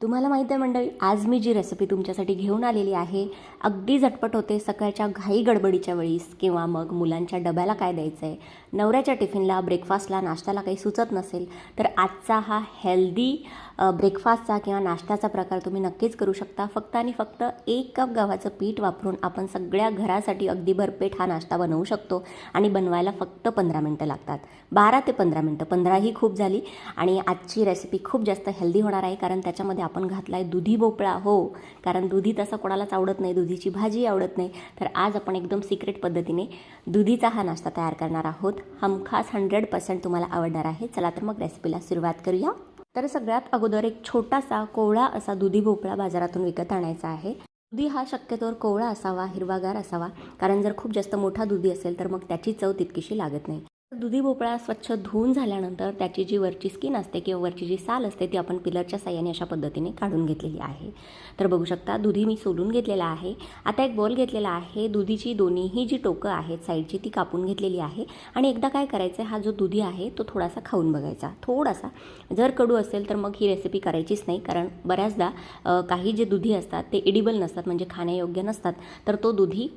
तुम्हाला माहिती आहे मंडळी आज मी जी रेसिपी तुमच्यासाठी घेऊन आलेली आहे अगदी झटपट होते. सकाळच्या घाई गडबडीच्या वेळीस किंवा मग मुलांच्या डब्याला काय द्यायचं आहे नवऱ्याच्या टिफिनला ब्रेकफास्टला नाश्त्याला काही सुचत नसेल तर आजचा हा हेल्दी ब्रेकफास्टचा किंवा नाश्त्याचा प्रकार तुम्ही नक्कीच करू शकता. फक्त आणि फक्त एक कप गव्हाचं पीठ वापरून आपण सगळ्या घरासाठी अगदी भरपेट हा नाश्ता बनवू शकतो आणि बनवायला फक्त पंधरा मिनटं लागतात. बारा ते पंधरा मिनटं पंधराही खूप झाली आणि आजची रेसिपी खूप जास्त हेल्दी होणार आहे कारण त्याच्यामध्ये आपण घातला आहे दुधी भोपळा हो. कारण दुधी तसं कोणालाच आवडत नाही दुधीची भाजी आवडत नाही. तर आज आपण एकदम सिक्रेट पद्धतीने दुधीचा हा नाश्ता तयार करणार आहोत. हमखास हंड्रेड पर्सेंट तुम्हाला आवडणार आहे. चला तर मग रेसिपीला सुरुवात करूया. तर सगळ्यात अगोदर एक छोटासा कोवळा असा दुधी भोपळा बाजारातून विकत आणायचा आहे. दुधी हा शक्यतोवर कोवळा असावा हिरवागार असावा. कारण जर खूप जास्त मोठा दुधी असेल तर मग त्याची चव तितकीशी लागत नाही. दुधी भोपळा स्वच्छ धुवून झाल्यानंतर त्याची जी वरची स्किन असते किंवा वरची जी साल असते ती आपण पिलरच्या साह्याने अशा पद्धतीने काढून घेतलेली आहे. तर बघू शकता दुधी मी सोलून घेतलेला आहे. आता एक बॉल घेतलेला आहे. दुधीची दोन्हीही जी टोकं आहेत साईडची ती कापून घेतलेली आहे. आणि एकदा काय करायचं हा जो दुधी आहे तो थोडासा खाऊन बघायचा. थोडासा. जर कडू असेल तर मग ही रेसिपी करायचीच नाही कारण बऱ्याचदा काही जे दुधी असतात ते इडिबल नसतात म्हणजे खाण्यायोग्य नसतात. तर तो दुधी